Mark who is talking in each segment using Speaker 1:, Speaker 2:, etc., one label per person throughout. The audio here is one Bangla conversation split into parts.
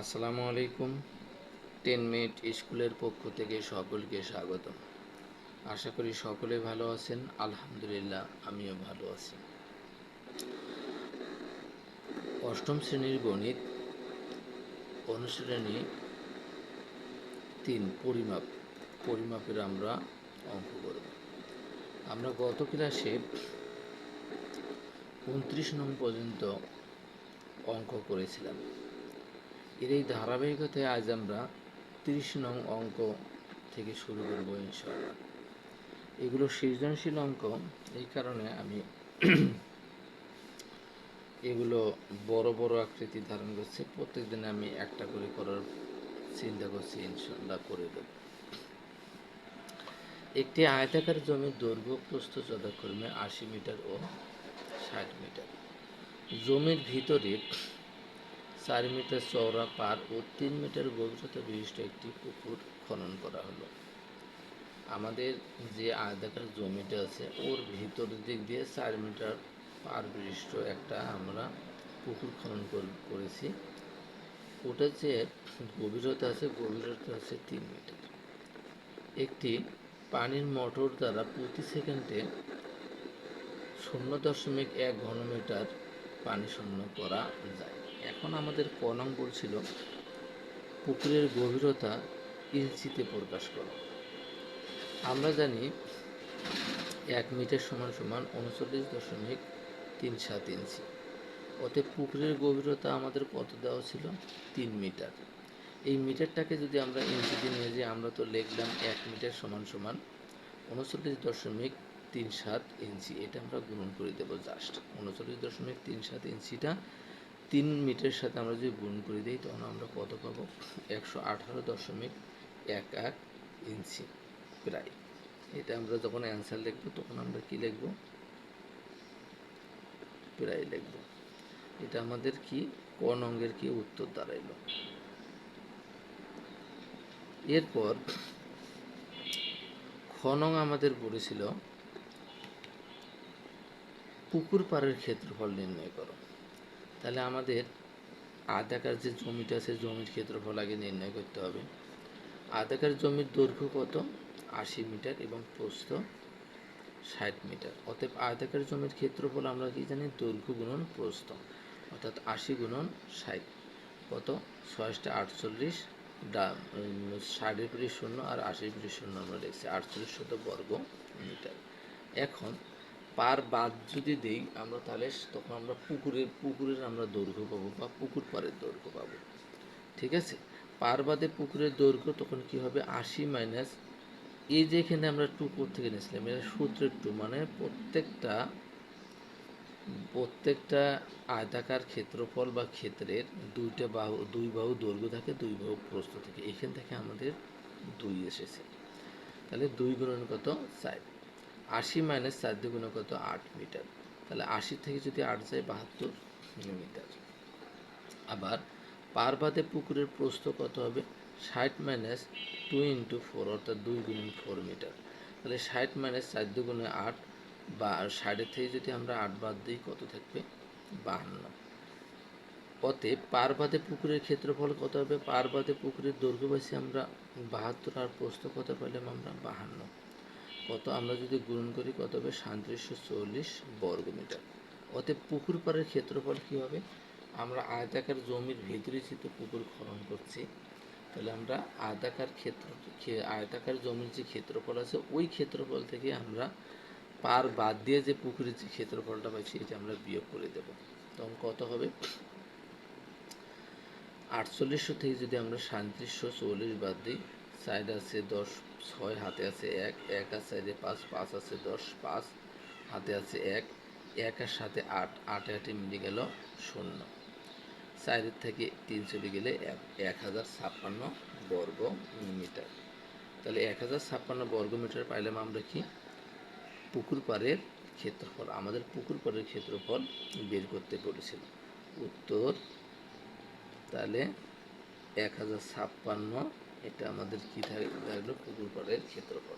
Speaker 1: আসসালামু আলাইকুম। টেন মিনিট স্কুলের পক্ষ থেকে সকলকে স্বাগত আশা করি সকলে ভালো আছেন। আলহামদুলিল্লাহ, আমিও ভালো আছি। অষ্টম শ্রেণির গণিত অনুশ্রেণী তিন, পরিমাপ। পরিমাপের আমরা অঙ্ক করব। আমরা গত ক্লাসে উনত্রিশ নং পর্যন্ত অঙ্ক করেছিলাম। এর এই ধারাবাহিকতায় আজ আমরা তিরিশ নং অঙ্ক থেকে শুরু করব, ইনশাআল্লাহ। এগুলো সৃজনশীল অঙ্ক, এই কারণে আমি এগুলো বড় বড় আকৃতি ধারণ করছে। প্রত্যেক দিন আমি একটা করে করার চিন্তা করছি ইনশাল্লাহ করে দেব। একটি আয়তাকার জমির দৈর্ঘ্য প্রস্থ যথাক্রমে আশি মিটার ও ষাট মিটার। জমির ভিতরে চার মিটার চওড়া পার ও তিন মিটার গভীরতা বিশিষ্ট একটি পুকুর খনন করা হলো। আমাদের যে আয়তাকার জমিটা আছে, ওর ভিতর দিক দিয়ে চার মিটার পার বিশিষ্ট একটা আমরা পুকুর খনন কর- করেছি। ওটা যে গভীরতা আছে গভীরতা আছে তিন মিটার। একটি পানির মোটর দ্বারা প্রতি সেকেন্ডে শূন্য দশমিক এক ঘনমিটার পানি শূন্য করা যায়। এখন আমাদের ক নং বলছিল পুকুরের গভীরতা ইঞ্চিতে প্রকাশ করো। আমরা জানি এক মিটার সমান সমান উনচল্লিশ দশমিক তিন সাত ইঞ্চি। অতএব পুকুরের গভীরতা আমাদের কত দেওয়া ছিল? তিন মিটার। এই মিটারটাকে যদি আমরা ইঞ্চিতে নিয়ে যাই, আমরা তো লিখলাম এক মিটার সমান সমান উনচল্লিশ দশমিক তিন সাত ইঞ্চি। এটা আমরা গুণন করে দেবো জাস্ট উনচল্লিশ দশমিক তিন সাত ইঞ্চিটা তিন মিটারের সাথে আমরা যদি গুণ করে দিই, তখন আমরা কত পাবো? একশো আঠারো দশমিক এক এক ইঞ্চি প্রায়। এটা আমরা যখন অ্যান্সার লিখব, তখন আমরা কি লিখব? প্রায় লিখব। এটা আমাদের কি? ক অঙ্গের কি উত্তর দাঁড়াইলো। এরপর খনং আমাদের পড়েছিল পুকুর পাড়ের ক্ষেত্রফল নির্ণয় করো। তাহলে আমাদের আধাকার যে জমিটা আছে, জমির ক্ষেত্রফল আগে নির্ণয় করতে হবে। আধাকার জমির দৈর্ঘ্য কত? আশি মিটার এবং প্রস্থ ষাট মিটার। অতএব আয়তাকার জমির ক্ষেত্রফল আমরা কি জানি? দৈর্ঘ্য গুণন প্রস্থ, অর্থাৎ আশি গুণন ষাট। কত? ছয়শটা আটচল্লিশ ষাটের পিড়ি শূন্য আর আশির পিড়ি শূন্য আমরা লিখছি আটচল্লিশ শত বর্গ মিটার। এখন পার বাদ যদি দেই, আমরা তাহলে তখন আমরা পুকুরের পুকুরের আমরা দৈর্ঘ্য পাবো বা পুকুর পাড়ের দৈর্ঘ্য পাবো। ঠিক আছে? পার বাদে পুকুরের দৈর্ঘ্য তখন কি হবে? আশি মাইনাস, এই যে এখানে আমরা টু থেকে নিয়েছিলাম, এটা সূত্রের টু মানে প্রত্যেকটা প্রত্যেকটা আয়তাকার ক্ষেত্রফল বা ক্ষেত্রের দুইটা বাহু, দুই বাহু দৈর্ঘ্য থাকে, দুই বাহু প্রস্থ থাকে। এখান থেকে আমাদের দুই এসেছে। তাহলে দুই গুণন কত? চার আশি মাইনাস চার দুই গুণ কত? আট মিটার। তাহলে আশি থেকে যদি আট যায়, বাহাত্তর মিটার আবার পার বাদে পুকুরের প্রস্থ কত হবে? ষাট মাইনাস টু ইন্টু ফোর অর্থাৎ দুই গুণন ফোর মিটার তাহলে ষাট মাইনাস চার দুগুণে আট বা ষাটের থেকে যদি আমরা আট বাদ দিই, কত থাকবে? বাহান্ন। অতএব পার বাদে পুকুরের ক্ষেত্রফল কত হবে? পার বাদে পুকুরের দৈর্ঘ্য পাইছি আমরা বাহাত্তর আর প্রস্থ কত পেলাম আমরা? বাহান্ন। কত আমরা যদি গুণন করি কত হবে? সাঁত্রিশশো চল্লিশ বর্গ মিটার অতএব পুকুর পাড়ের ক্ষেত্রফল কী হবে? আমরা আয়তাকার জমির ভিতরে যেহেতু পুকুর খনন করছি, তাহলে আমরা আয়তাকার ক্ষেত্র আয়তাকার জমির যে ক্ষেত্রফল আছে, ওই ক্ষেত্রফল থেকে আমরা পার বাদ দিয়ে যে পুকুরের যে ক্ষেত্রফলটা পাইছি, এটা আমরা বিয়োগ করে দেব। তখন কত হবে? আটচল্লিশশো থেকে যদি আমরা সাঁত্রিশশো চল্লিশ বাদ দিই, সাইড আছে দশ ছয় হাতে আছে এক এক আর সাইডে পাঁচ পাঁচ আছে দশ, পাঁচ হাতে আছে এক এক আর সাথে আট, আটে আটে মিলে গেল শূন্য। সাইডের থেকে তিন চলে গেলে এক এক হাজার ছাপ্পান্ন বর্গ মিটার। তাহলে এক হাজার ছাপ্পান্ন বর্গ মিটার পাইলাম আমরা কি? পুকুর পাড়ের ক্ষেত্রফল, আমাদের পুকুর পাড়ের ক্ষেত্রফল বের করতে বলেছিল। উত্তর, তাহলে এক হাজার ছাপ্পান্ন এটা আমাদের কি থাক- থাকল পুকুর পাড়ের ক্ষেত্রফল।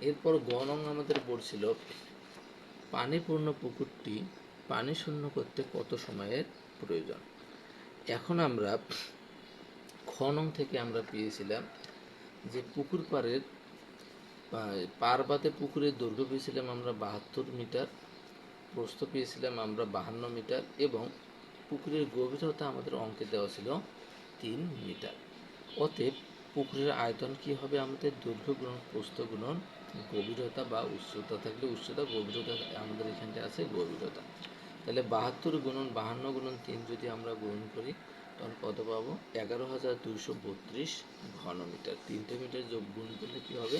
Speaker 1: এরপর গণং আমাদের পড়ছিল, পানিপূর্ণ পুকুরটি পানি শূন্য করতে কত সময়ের প্রয়োজন? এখন আমরা খ নং থেকে আমরা পেয়েছিলাম যে পুকুর পাড়ের পা- পার বাদে পুকুরের দৈর্ঘ্য পেয়েছিলাম আমরা বাহাত্তর মিটার, প্রস্থ পেয়েছিলাম আমরা বাহান্ন মিটার এবং পুকুরের গভীরতা আমাদের অঙ্কে দেওয়া ছিল তিন মিটার। অতএব পুকুরের আয়তন কি হবে আমাদের দৈর্ঘ্য গুণন প্রস্থ গুণন গভীরতা বা উচ্চতা থাকলে উচ্চতা, গভীরতা আমাদের এখানটা আছে গভীরতা। তাহলে বাহাত্তর গুণন বাহান্ন গুণন তিন যদি আমরা গ্রহণ করি, তখন কত পাবো? এগারো হাজার দুইশো বত্রিশ ঘন মিটার তিনটে মিটার যোগ গুণ করলে কি হবে?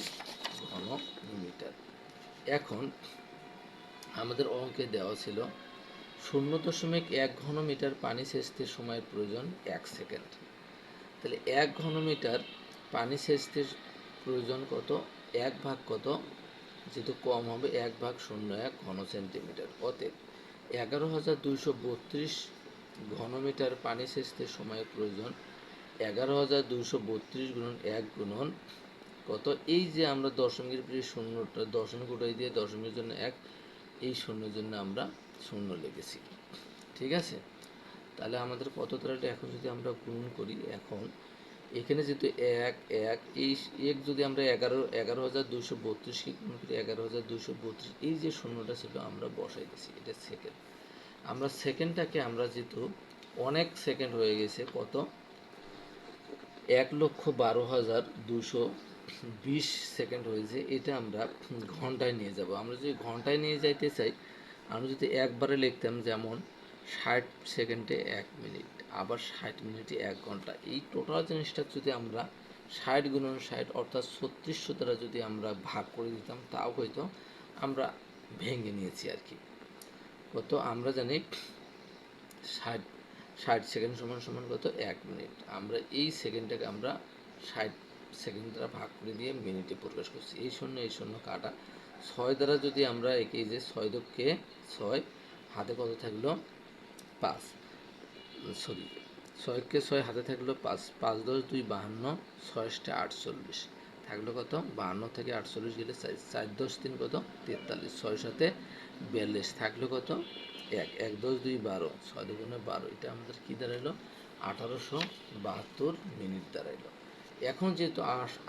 Speaker 1: ঘন মিটার এখন আমাদের অঙ্কে দেওয়া ছিল শূন্য দশমিক এক ঘন মিটার পানি সেচতে সময়ের প্রয়োজন এক সেকেন্ড। তাহলে এক ঘন মিটার পানি সেচতে প্রয়োজন কত? এক ভাগ কত? যেহেতু কম হবে, এক ভাগ শূন্য এক ঘন সেন্টিমিটার। অতএব এগারো হাজার দুইশো বত্রিশ ঘনমিটার পানি সেচতে সময়ের প্রয়োজন। এগারো হাজার দুইশো বত্রিশ গুণন এক গুণন কত? এই যে আমরা দশমিকের পরে শূন্যটা, দশমিক উঠাই দিয়ে দশমিকের জন্য এক, এই শূন্যের জন্য আমরা শূন্য লিখেছি। ঠিক আছে? তাহলে আমাদের কত তারাটা এখন যদি আমরা গুণ করি, এখন এখানে যেহেতু এক এক, এই এক যদি আমরা এগারো এগারো হাজার দুশো বত্রিশকে গুণ করি এগারো হাজার দুশো বত্রিশ, এই যে শূন্যটা ছিল আমরা বসাই দিয়েছি, এটা সেকেন্ড আমরা সেকেন্ডটাকে আমরা যেহেতু অনেক সেকেন্ড হয়ে গেছে, কত? এক লক্ষ বারো হাজার দুশো বিশ সেকেন্ড হয়েছে, এটা আমরা ঘন্টায় নিয়ে যাব। আমরা যদি ঘন্টায় নিয়ে যাইতে চাই, আমরা যদি একবারে লিখতাম যেমন ষাট সেকেন্ডে এক মিনিট। আবার ষাট মিনিটে এক ঘণ্টা। এই টোটাল জিনিসটা যদি আমরা ষাট গুণন ষাট অর্থাৎ ছত্রিশশো দ্বারা যদি আমরা ভাগ করে দিতাম, তাও হয়তো আমরা ভেঙে নিয়েছি আর কি। কত? আমরা জানি ষাট ষাট সেকেন্ড সমান সমান কত? এক মিনিট। আমরা এই সেকেন্ডটাকে আমরা ষাট সেকেন্ড দ্বারা ভাগ করে দিয়ে মিনিটে প্রকাশ করছি। এই শূন্য এই শূন্য কাটা। ছয় দ্বারা যদি আমরা একে যে ছয় দক্ষে ছয়, হাতে কত থাকল? পাঁচ। সরি, ছয়কে ছয় হাতে থাকল পাঁচ পাঁচ দশ দুই বাহান্ন ছয়টা আটচল্লিশ। থাকল কত? বাহান্ন থেকে আটচল্লিশ গেলে চার দশ তিন কত? তেতাল্লিশ। ছয় সাথে বিয়াল্লিশ। থাকল কত? এক এক দশ দুই বারো, ছয় দুগুণে বারো। এটা আমাদের কী দাঁড়াইলো? আঠারোশো বাহাত্তর মিনিট দাঁড়াইলো। এখন যেহেতু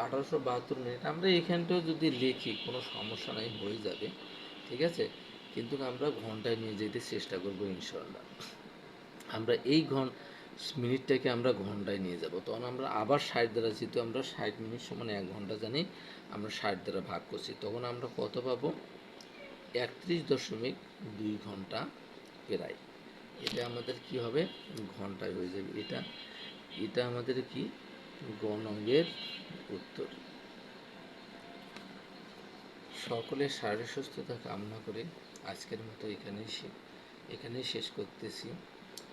Speaker 1: আঠারোশো বাহাত্তর মিনিট, আমরা এখানটাও যদি লিখি, কোনো সমস্যা নাই, হয়ে যাবে। ঠিক আছে? কিন্তু আমরা ঘন্টায় নিয়ে যেতে চেষ্টা করব ইনশাল্লাহ আমরা এই ঘন মিনিটটাকে আমরা ঘন্টায় নিয়ে যাব। তখন আমরা আবার ষাট দ্বারা যেহেতু আমরা ষাট মিনিট সমান এক ঘণ্টা জানি, আমরা ষাট দ্বারা ভাগ করছি। তখন আমরা কত পাবো? একত্রিশ দশমিক দুই ঘণ্টা প্রায়। এটা আমাদের কি হবে? ঘন্টায় হয়ে যাবে। এটা এটা আমাদের কি? গণঙ্গের উত্তর। সকলের শারীরিক সুস্থতা কামনা করে আজকের মতো এখানেই এখানেই শেষ করতেছি।